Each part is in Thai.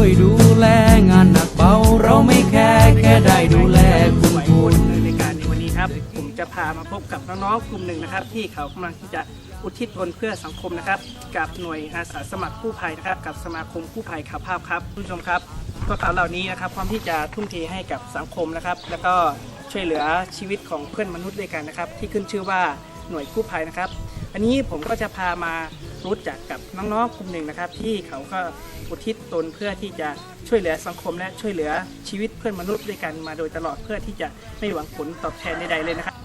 วยดูแลงานหนักเบาเราไม่แค่แค่ได้ดูแลคุณคุณนในการในวันนี้ครับ ผมจะพามาพบกับน้องๆกลุ่มหนึ่งนะครับ ที่เขากำลังที่จะอุทิศตนเพื่อสังคมนะครับ กับหน่วยอาสาสมัครกู้ภัยนะครับ กับสมาคมกู้ภัยข่าวภาพครับคุณผู้ชมครับพวกเขาเหล่านี้นะครับพร้อมที่จะทุ่มเทให้กับสังคมนะครับ แล้วก็ช่วยเหลือชีวิตของเพื่อนมนุษย์ด้วยกันนะครับ ที่ขึ้นชื่อว่าหน่วยกู้ภัยนะครับ อันนี้ผมก็จะพามา รู้จักกับน้องๆกลุ่มหนึ่งนะครับ ที่เขาก็อุทิศตนเพื่อที่จะช่วยเหลือสังคมและช่วยเหลือชีวิตเพื่อนมนุษย์ด้วยกันมาโดยตลอดเพื่อที่จะไม่หวังผลตอบแทนใดๆเลยนะครับ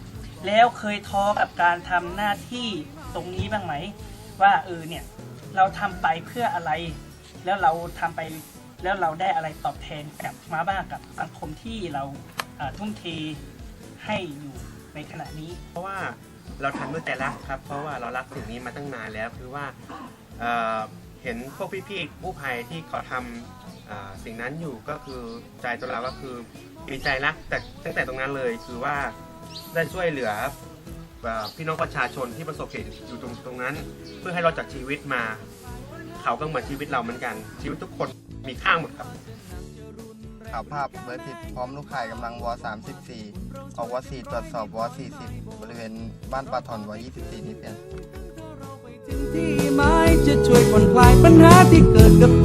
แล้วเคยท้อกับการทำหน้าที่ตรงนี้บ้างไหม ว่าเออเนี่ยเราทำไปเพื่ออะไร แล้วเราทำไปแล้วเราได้อะไรตอบแทนกลับมาบ้างกับสังคมที่เราทุ่มเทให้อยู่ในขณะนี้ เพราะว่า เราทำด้วยใจรักครับ เพราะว่าเรารักสิ่งนี้มาตั้งนานแล้วคือว่าเอ่อเห็นพวกพี่ๆกู้ภัยที่เขาทำเอ่อสิ่งนั้นอยู่ก็คือใจตัวเราก็คือมีใจรักแต่ตั้งแต่ตรงนั้นเลยคือว่าได้ช่วยเหลือเอ่อพี่น้องประชาชนที่ประสบเหตุอยู่ตรงตรงนั้น เพื่อให้เราจากชีวิตมา เขาก็เหมือนชีวิตเราเหมือนกัน ชีวิตทุกคนมีค่าหมดครับข่า ข่าวภาพเบอร์ติดพร้อมลูกข่ายกำลังว34ออกว4ตรวจสอบว40 บริเวณบ้านปลาถอนว24 นี่เป็นที่ไม้จะช่วยผ่อนคลายปัญหาที่เกิดกับต